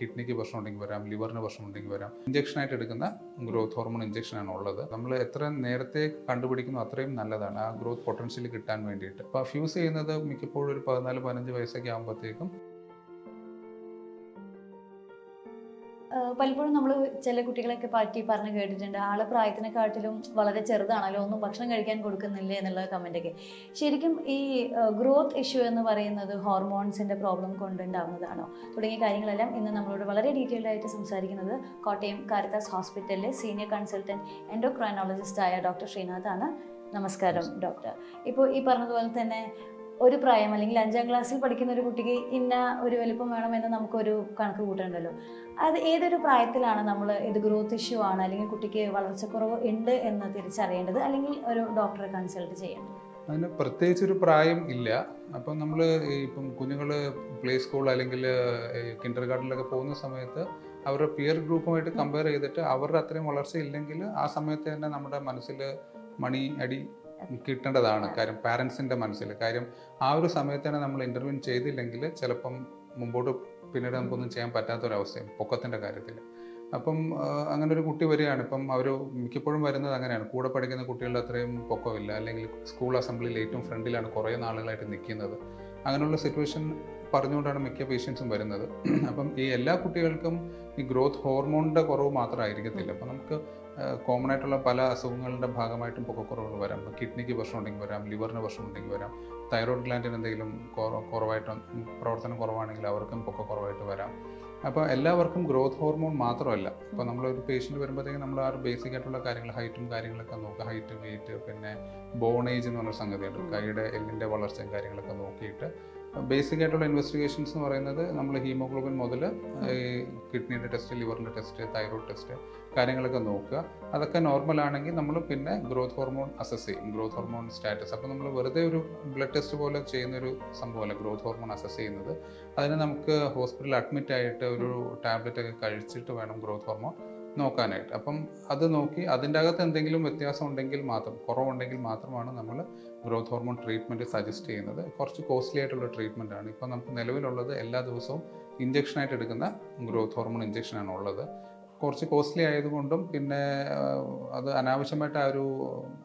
കിഡ്നിക്ക് പ്രശ്നം ഉണ്ടെങ്കിൽ വരാം ലിവറിന് പ്രശ്നം ഉണ്ടെങ്കിൽ വരാം. ഇഞ്ചക്ഷനായിട്ട് എടുക്കുന്ന ഗ്രോത്ത് ഹോർമോൺ ഇഞ്ചക്ഷനാണ് ഉള്ളത്. നമ്മൾ എത്ര നേരത്തെ കണ്ടുപിടിക്കുന്നു അത്രയും നല്ലതാണ്. ആ ഗ്രോത്ത് പൊട്ടൻഷ്യൽ കിട്ടാൻ വേണ്ടിയിട്ട്. അപ്പോൾ ഫ്യൂസ് ചെയ്യുന്നത് മിക്കപ്പോഴും ഒരു പതിനാല് പതിനഞ്ച് വയസ്സൊക്കെ ആകുമ്പോഴത്തേക്കും പലപ്പോഴും നമ്മൾ ചില കുട്ടികളൊക്കെ പറ്റി പറഞ്ഞ് കേട്ടിട്ടുണ്ട്. ആൾ പ്രായത്തിനെക്കാട്ടിലും വളരെ ചെറുതാണല്ലോ ഒന്നും ഭക്ഷണം കഴിക്കാൻ കൊടുക്കുന്നില്ല എന്നുള്ള കമന്റ് ഒക്കെ. ശരിക്കും ഈ ഗ്രോത്ത് ഇഷ്യൂ എന്ന് പറയുന്നത് ഹോർമോൺസിന്റെ പ്രോബ്ലം കൊണ്ടുണ്ടാവുന്നതാണോ? തുടങ്ങിയ കാര്യങ്ങളെല്ലാം ഇന്ന് നമ്മളോട് വളരെ ഡീറ്റെയിൽഡ് ആയിട്ട് സംസാരിക്കുന്നത് കോട്ടയം കാരിത്താസ് ഹോസ്പിറ്റലിലെ സീനിയർ കൺസൾട്ടന്റ് എൻഡോക്രൈനോളജിസ്റ്റ് ആയ ഡോക്ടർ ശ്രീനാഥാണ്. നമസ്കാരം ഡോക്ടർ ഇപ്പോൾ ഈ പറഞ്ഞതുപോലെ തന്നെ ഒരു പ്രായം അല്ലെങ്കിൽ അഞ്ചാം ക്ലാസ്സിൽ പഠിക്കുന്ന ഒരു കുട്ടിക്ക് ഇന്ന ഒരു വലിപ്പം വേണമെന്ന് നമുക്കൊരു കണക്ക് കൂട്ടേണ്ടല്ലോ? അത് ഏതൊരു പ്രായത്തിലാണ് നമ്മൾ ഇത് ഗ്രോത്ത് ഇഷ്യൂ ആണ് അല്ലെങ്കിൽ കുട്ടിക്ക് വളർച്ചക്കുറവ് ഉണ്ട് എന്ന് തിരിച്ചറിയേണ്ടത്? അല്ലെങ്കിൽ ഒരു ഡോക്ടറെ കൺസൾട്ട് ചെയ്യേണ്ടത്? അതിന് പ്രത്യേകിച്ച് ഒരു പ്രായം ഇല്ല. അപ്പം നമ്മൾ ഇപ്പം കുഞ്ഞുങ്ങൾ പ്ലേ സ്കൂൾ അല്ലെങ്കിൽ കിൻഡർ ഗാർഡനിലൊക്കെ പോകുന്ന സമയത്ത് അവരുടെ പിയർ ഗ്രൂപ്പുമായിട്ട് കമ്പയർ ചെയ്തിട്ട് അവരുടെ അത്രയും വളർച്ച ഇല്ലെങ്കിൽ ആ സമയത്ത് തന്നെ നമ്മുടെ മനസ്സിൽ മണി അടി കിട്ടേണ്ടതാണ്. കാര്യം പാരൻസിന്റെ മനസ്സിൽ. കാര്യം ആ ഒരു സമയത്ത് തന്നെ നമ്മൾ ഇന്റർവ്യൂ ചെയ്തില്ലെങ്കിൽ ചിലപ്പം മുമ്പോട്ട് പിന്നീട് നമുക്കൊന്നും ചെയ്യാൻ പറ്റാത്തൊരവസ്ഥയും പൊക്കത്തിന്റെ കാര്യത്തിൽ. അപ്പം അങ്ങനെ ഒരു കുട്ടി വരികയാണ്. ഇപ്പം അവർ മിക്കപ്പോഴും വരുന്നത് അങ്ങനെയാണ്. കൂടെ പഠിക്കുന്ന കുട്ടികളുടെ അത്രയും പൊക്കമില്ല. അല്ലെങ്കിൽ സ്കൂൾ അസംബ്ലിയിൽ ഏറ്റവും ഫ്രണ്ടിലാണ് കുറേ നാളുകളായിട്ട് നിൽക്കുന്നത്. അങ്ങനെയുള്ള സിറ്റുവേഷൻ പറഞ്ഞുകൊണ്ടാണ് മിക്ക പേഷ്യൻസും വരുന്നത്. അപ്പം ഈ എല്ലാ കുട്ടികൾക്കും ഈ ഗ്രോത്ത് ഹോർമോണിന്റെ കുറവ് മാത്രമായിരിക്കത്തില്ല. അപ്പം നമുക്ക് കോമൺ ആയിട്ടുള്ള പല അസുഖങ്ങളുടെ ഭാഗമായിട്ടും പൊക്കക്കുറവുകൾ വരാം. കിഡ്നിക്ക് പ്രശ്നം ഉണ്ടെങ്കിൽ വരാം ലിവറിന് പ്രശ്നം ഉണ്ടെങ്കിൽ വരാം തൈറോയ്ഡ് ഗ്ലാൻഡിന് എന്തെങ്കിലും കുറ- കുറവായിട്ട് പ്രവർത്തനം കുറവാണെങ്കിൽ അവർക്കും പൊക്കക്കുറവായിട്ട് വരാം. അപ്പോൾ എല്ലാവർക്കും ഗ്രോത്ത് ഹോർമോൺ മാത്രമല്ല. ഇപ്പോൾ നമ്മളൊരു പേഷ്യന്റ് വരുമ്പോഴത്തേക്കും നമ്മൾ ആ ഒരു ബേസിക് ആയിട്ടുള്ള കാര്യങ്ങൾ ഹൈറ്റും കാര്യങ്ങളൊക്കെ നോക്കുക. ഹൈറ്റ് വെയിറ്റ് പിന്നെ ബോൺ ഏജ് എന്ന് പറഞ്ഞൊരു സംഗതിയുണ്ട്. കൈയുടെ എല്ലിന്റെ വളർച്ചയും കാര്യങ്ങളൊക്കെ നോക്കിയിട്ട് ബേസിക് ആയിട്ടുള്ള ഇൻവെസ്റ്റിഗേഷൻസ് എന്ന് പറയുന്നത് നമ്മൾ ഹീമോഗ്ലോബിൻ മുതൽ ഈ കിഡ്നിയുടെ ടെസ്റ്റ് ലിവറിന്റെ ടെസ്റ്റ് തൈറോയ്ഡ് ടെസ്റ്റ് കാര്യങ്ങളൊക്കെ നോക്കുക. അതൊക്കെ നോർമൽ ആണെങ്കിൽ നമ്മൾ പിന്നെ ഗ്രോത്ത് ഹോർമോൺ അസസ് ചെയ്യും. ഗ്രോത്ത് ഹോർമോൺ സ്റ്റാറ്റസ് അപ്പോൾ നമ്മൾ വെറുതെ ഒരു ബ്ലഡ് ടെസ്റ്റ് പോലെ ചെയ്യുന്നൊരു സംഭവമല്ല ഗ്രോത്ത് ഹോർമോൺ അസസ് ചെയ്യുന്നത്. അതിന് നമുക്ക് ഹോസ്പിറ്റലിൽ അഡ്മിറ്റ് ആയിട്ട് ഒരു ടാബ്ലറ്റ് ഒക്കെ കഴിച്ചിട്ട് വേണം ഗ്രോത്ത് ഹോർമോൺ നോക്കാനായിട്ട്. അപ്പം അത് നോക്കി അതിന്റെ അകത്ത് എന്തെങ്കിലും വ്യത്യാസം ഉണ്ടെങ്കിൽ മാത്രം കുറവുണ്ടെങ്കിൽ മാത്രമാണ് നമ്മൾ ഗ്രോത്ത് ഹോർമോൺ ട്രീറ്റ്മെന്റ് സജസ്റ്റ് ചെയ്യുന്നത്. കുറച്ച് കോസ്റ്റ്ലി ആയിട്ടുള്ള ട്രീറ്റ്മെന്റ് ആണ്. ഇപ്പം നമുക്ക് നിലവിലുള്ളത് എല്ലാ ദിവസവും ഇഞ്ചക്ഷനായിട്ട് എടുക്കുന്ന ഗ്രോത്ത് ഹോർമോൺ ഇഞ്ചക്ഷനാണ് ഉള്ളത്. കുറച്ച് കോസ്റ്റ്ലി ആയതുകൊണ്ടും പിന്നെ അത് അനാവശ്യമായിട്ട് ആ ഒരു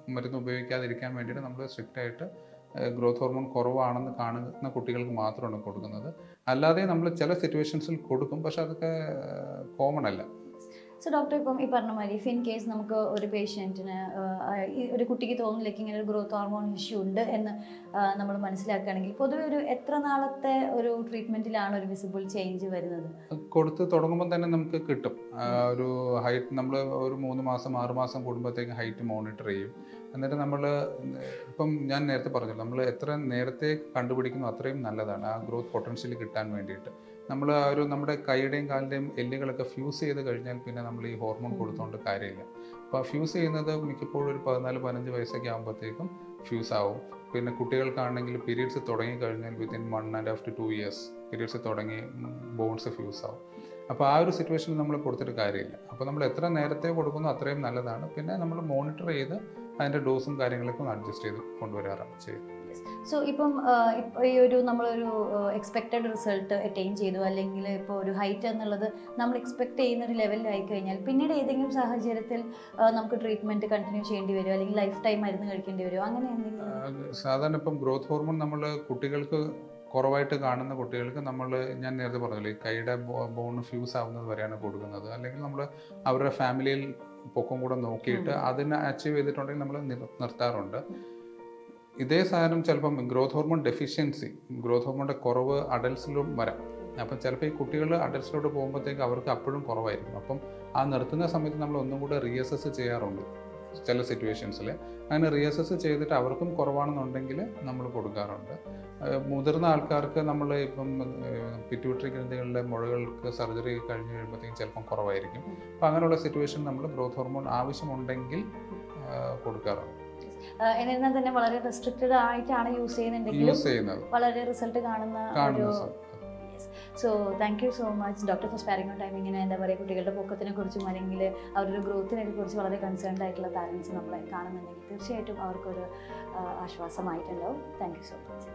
മരുന്ന് ഉപയോഗിക്കാതിരിക്കാൻ വേണ്ടിയിട്ട് നമ്മൾ സ്ട്രിക്റ്റ് ആയിട്ട് ഗ്രോത്ത് ഹോർമോൺ കുറവാണെന്ന് കാണുന്ന കുട്ടികൾക്ക് മാത്രമാണ് കൊടുക്കുന്നത്. അല്ലാതെ നമ്മൾ ചില സിറ്റുവേഷൻസിൽ കൊടുക്കും. പക്ഷെ അതൊക്കെ കോമൺ അല്ല. സോ ഡോക്ടർ ഇപ്പം ഈ പറഞ്ഞ മാതിരി ഇഫ് ഇൻ കേസ് നമുക്ക് ഒരു പേഷ്യന്റിന് ഒരു കുട്ടിക്ക് തോന്നുന്നില്ല ഇങ്ങനെ ഒരു ഗ്രോത്ത് ഹോർമോൺ ഇഷ്യൂ ഉണ്ട് എന്ന് നമ്മൾ മനസ്സിലാക്കുകയാണെങ്കിൽ പൊതുവെ ഒരു എത്ര നാളത്തെ ഒരു ട്രീറ്റ്മെന്റിലാണ് ഒരു വിസിബിൾ ചേഞ്ച് വരുന്നത്? കൊടുത്ത് തുടങ്ങുമ്പോൾ തന്നെ നമുക്ക് കിട്ടും. ഒരു ഹൈറ്റ് നമ്മൾ ഒരു മൂന്ന് മാസം ആറ് മാസം കൂടുമ്പോഴത്തേക്കും ഹൈറ്റ് മോണിറ്റർ ചെയ്യും. എന്നിട്ട് നമ്മൾ ഇപ്പം ഞാൻ നേരത്തെ പറഞ്ഞു നമ്മൾ എത്ര നേരത്തെ കണ്ടുപിടിക്കുന്നു അത്രയും നല്ലതാണ്. ആ ഗ്രോത്ത് പൊട്ടൻഷ്യൽ കിട്ടാൻ വേണ്ടിയിട്ട്. നമ്മൾ ആ ഒരു നമ്മുടെ കൈയുടെയും കാലിന്റെയും എല്ലുകളൊക്കെ ഫ്യൂസ് ചെയ്ത് കഴിഞ്ഞാൽ പിന്നെ നമ്മൾ ഈ ഹോർമോൺ കൊടുത്തുകൊണ്ട് കാര്യമില്ല. അപ്പോൾ ആ ഫ്യൂസ് ചെയ്യുന്നത് മിക്കപ്പോഴും ഒരു പതിനാല് പതിനഞ്ച് വയസ്സൊക്കെ ആകുമ്പോഴത്തേക്കും ഫ്യൂസ് ആവും. പിന്നെ കുട്ടികൾക്കാണെങ്കിൽ പീരീഡ്സ് തുടങ്ങി കഴിഞ്ഞാൽ within one and half to two years periods തുടങ്ങി ബോൺസ് ഫ്യൂസ് ആവും. അപ്പോൾ ആ ഒരു സിറ്റുവേഷനിൽ നമ്മൾ കൊടുത്തിട്ട് കാര്യമില്ല. അപ്പോൾ നമ്മൾ എത്ര നേരത്തെ കൊടുക്കുന്നു അത്രയും നല്ലതാണ്. പിന്നെ നമ്മൾ മോണിറ്റർ ചെയ്ത് അതിന്റെ ഡോസും കാര്യങ്ങളൊക്കെ ഒന്ന് അഡ്ജസ്റ്റ് ചെയ്ത് കൊണ്ടുവരാറാണ് ചെയ്യുന്നത് സോ ഇപ്പം ഈ ഒരു നമ്മളൊരു എക്സ്പെക്റ്റഡ് റിസൾട്ട് അറ്റൈൻ ചെയ്തു അല്ലെങ്കിൽ ഇപ്പോൾ ഒരു ഹൈറ്റ് എന്നുള്ളത് നമ്മൾ എക്സ്പെക്ട് ചെയ്യുന്ന ഒരു ലെവലിലായി കഴിഞ്ഞാൽ പിന്നീട് ഏതെങ്കിലും സാഹചര്യത്തിൽ നമുക്ക് ട്രീറ്റ്മെന്റ് കണ്ടിന്യൂ ചെയ്യേണ്ടി വരുമോ അല്ലെങ്കിൽ ലൈഫ് ടൈം മരുന്ന് കഴിക്കേണ്ടി വരുമോ അങ്ങനെ എന്തെങ്കിലും? സാധാരണ ഇപ്പം ഗ്രോത്ത് ഹോർമോൺ നമ്മൾ കുട്ടികൾക്ക് കുറവായിട്ട് കാണുന്ന കുട്ടികൾക്ക് നമ്മൾ ഞാൻ നേരത്തെ പറഞ്ഞില്ലേ കൈയുടെ ബോൺ ഫ്യൂസ് ആവുന്നത് വരെയാണ് കൊടുക്കുന്നത്. അല്ലെങ്കിൽ നമ്മൾ അവരുടെ ഫാമിലിയിൽ പൊക്കം കൂടെ നോക്കിയിട്ട് അതിനെ അച്ചീവ് ചെയ്തിട്ടുണ്ടെങ്കിൽ നമ്മൾ നിർത്താറുണ്ട്. ഇതേ സാധനം ചിലപ്പം ഗ്രോത്ത് ഹോർമോൺ ഡെഫിഷ്യൻസി ഗ്രോത്ത് ഹോർമോണിന്റെ കുറവ് അഡൽസിലും വരാം. അപ്പം ചിലപ്പോൾ ഈ കുട്ടികൾ അഡൽസിലോട്ട് പോകുമ്പോഴത്തേക്ക് അവർക്ക് അപ്പോഴും കുറവായിരിക്കും. അപ്പം ആ നിർത്തുന്ന സമയത്ത് നമ്മൾ ഒന്നും കൂടെ റീഅസസ് ചെയ്യാറുണ്ട്. ചില സിറ്റുവേഷൻസിൽ അങ്ങനെ റീഅസസ് ചെയ്തിട്ട് അവർക്കും കുറവാണെന്നുണ്ടെങ്കിൽ നമ്മൾ കൊടുക്കാറുണ്ട്. മുതിർന്ന ആൾക്കാർക്ക് നമ്മൾ ഇപ്പം പിറ്റ്യൂട്ടറി ഗ്രന്ഥികളിലെ മുഴകൾക്ക് സർജറി കഴിഞ്ഞ് കഴിയുമ്പോഴത്തേക്കും ചിലപ്പം കുറവായിരിക്കും. അപ്പം അങ്ങനെയുള്ള സിറ്റുവേഷൻ നമ്മൾ ഗ്രോത്ത് ഹോർമോൺ ആവശ്യമുണ്ടെങ്കിൽ കൊടുക്കാറുണ്ട്. എന്നിരുന്നാൽ തന്നെ വളരെ റെസ്ട്രിക്റ്റഡ് ആയിട്ടാണ് യൂസ് ചെയ്യുന്നുണ്ടെങ്കിൽ വളരെ റിസൾട്ട് കാണുന്ന ഒരു കാണുന്ന സ- thank you so much doctor for sparing time ഇങ്ങനെ എന്താ പറയുക കുട്ടികളുടെ പൊക്കത്തിനെ കുറിച്ചും അല്ലെങ്കിൽ അവരുടെ ഗ്രോത്തിനെ കുറിച്ച് വളരെ കൺസേൺഡ് ആയിട്ടുള്ള പാരൻസ് നമ്മളെ കാണുന്നുണ്ടെങ്കിൽ തീർച്ചയായിട്ടും അവർക്കൊരു ആശ്വാസമായിട്ടുണ്ടാവും. Thank you so much